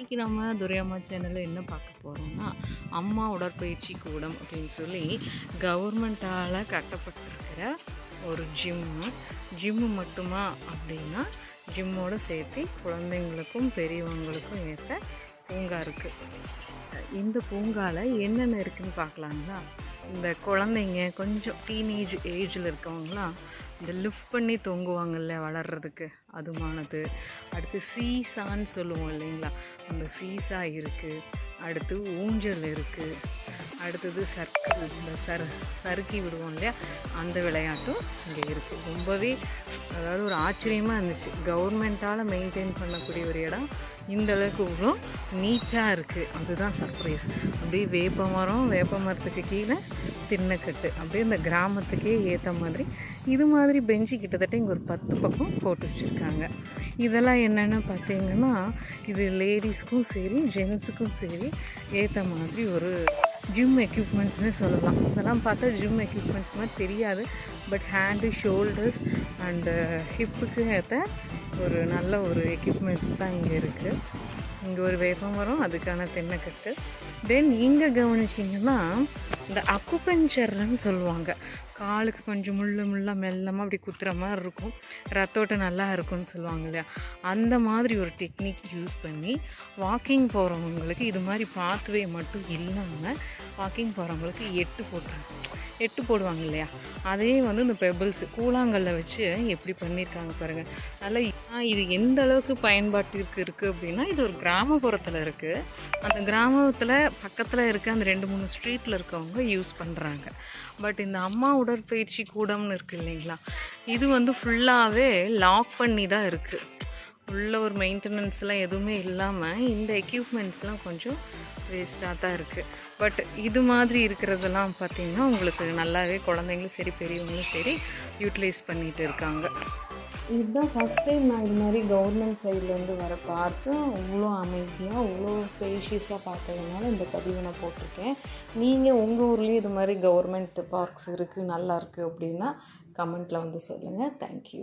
இன்றைக்கி நம்ம துரையம்மா சேனலில் என்ன பார்க்க போகிறோம்னா அம்மா உடற்பயிற்சி கூடம் அப்படின்னு சொல்லி கவர்மெண்ட்டால் கட்டப்பட்டிருக்கிற ஒரு ஜிம்மு ஜிம்மு மட்டுமா அப்படின்னா ஜிம்மோடு சேர்த்து குழந்தைங்களுக்கும் பெரியவங்களுக்கும் ஏற்ற பூங்கா இருக்குது இந்த பூங்காவில் என்னென்ன இருக்குதுன்னு பார்க்கலாங்களா? இந்த குழந்தைங்க கொஞ்சம் டீனேஜ் ஏஜில் இருக்கவங்களாம் இந்த லிஃப்ட் பண்ணி தொங்குவாங்கல்ல வளர்கிறதுக்கு அதுமானது அடுத்து சீசான்னு சொல்லுவோம் இல்லைங்களா? அந்த சீசா இருக்குது அடுத்து ஊஞ்சல் இருக்குது அடுத்தது சர்க்கு இந்த சர் சறுக்கி விடுவோம் இல்லையா? அந்த விளையாட்டும் இங்கே இருக்குது ரொம்பவே அதாவது ஒரு ஆச்சரியமாக இருந்துச்சு. கவர்மெண்ட்டால் மெயின்டைன் பண்ணக்கூடிய ஒரு இடம் இந்த அளவுக்கு இவ்வளோ நீட்டாக இருக்குது அதுதான் சர்ப்ரைஸ். அப்படியே வேப்ப மரம் வேப்ப மரத்துக்கு கீழே தின்னக்கட்டு அப்படியே இந்த கிராமத்துக்கே ஏற்ற மாதிரி இது மாதிரி பெஞ்சு கிட்டத்தட்ட இங்கே ஒரு பத்து பக்கம் போட்டு வச்சுருக்காங்க. இதெல்லாம் என்னென்னு பார்த்தீங்கன்னா இது லேடிஸ்க்கும் சரி ஜென்ஸுக்கும் சரி ஏற்ற மாதிரி ஒரு ஜிம் எக்யூப்மெண்ட்ஸ்னு சொல்லலாம். இதெல்லாம் பார்த்தா ஜிம் எக்யூப்மெண்ட்ஸ் மாதிரி தெரியாது. பட் ஹேண்டு ஷோல்டர்ஸ் அண்டு ஹிப்புக்கு ஏற்ற ஒரு நல்ல ஒரு எக்யூப்மெண்ட்ஸ் தான் இங்கே இருக்குது இங்கே ஒரு வேப்பம் வரும் அதுக்கான தென்னைக்கட்டு. தென் இங்கே கவனிச்சிங்கன்னா இந்த அக்குபஞ்சர்னு சொல்லுவாங்க. காலுக்கு கொஞ்சம் முள்ளு முள்ளாக மெல்லமாக அப்படி குத்துற மாதிரி இருக்கும். ரத்தோட்டம் நல்லா இருக்கும்னு சொல்லுவாங்க இல்லையா? அந்த மாதிரி ஒரு டெக்னிக் யூஸ் பண்ணி வாக்கிங் போகிறவங்களுக்கு இது மாதிரி பாத்வே மட்டும் இல்லாமல் வாக்கிங் போகிறவங்களுக்கு எட்டு போட்டுறாங்க எட்டு போடுவாங்க இல்லையா? அதே வந்து இந்த பெபிள்ஸ் கூழாங்கல்ல வச்சு எப்படி பண்ணியிருக்காங்க பாருங்கள் நல்லா இது எந்த அளவுக்கு பயன்பாட்டிற்கு இருக்குது அப்படின்னா இது ஒரு கிராமப்புறத்தில் இருக்குது அந்த கிராமத்தில் பக்கத்தில் இருக்க அந்த ரெண்டு மூணு ஸ்ட்ரீட்டில் இருக்கவங்க யூஸ் பண்ணுறாங்க பட் இந்த அம்மாவோட உடற்பயிற்சி கூடம்னு இருக்குது இல்லைங்களா? இது வந்து ஃபுல்லாகவே லாக் பண்ணி தான் இருக்குது உள்ள ஒரு மெயின்டெனன்ஸ்லாம் எதுவுமே இல்லாமல் இந்த எக்யூப்மெண்ட்ஸ்லாம் கொஞ்சம் வேஸ்ட்டாக தான் இருக்குது பட் இது மாதிரி இருக்கிறதெல்லாம் பார்த்திங்கன்னா உங்களுக்கு நல்லாவே குழந்தைங்களும் சரி பெரியவங்களும் சரி யூட்டிலைஸ் பண்ணிகிட்டு இருக்காங்க. இதுதான் ஃபஸ்ட் டைம் நான் இது மாதிரி கவர்மெண்ட் சைட்லேருந்து வர பார்த்து அவ்வளோ அமைதியாக அவ்வளோ ஸ்பேஷியஸாக பார்த்ததுனால இந்த பதிவை நான் போட்டிருக்கேன். நீங்கள் உங்கள் ஊர்லேயும் இது மாதிரி கவர்மெண்ட் பார்க்ஸ் இருக்குது நல்லா இருக்குது அப்படின்னா கமெண்ட்டில் வந்து சொல்லுங்கள் தேங்க்யூ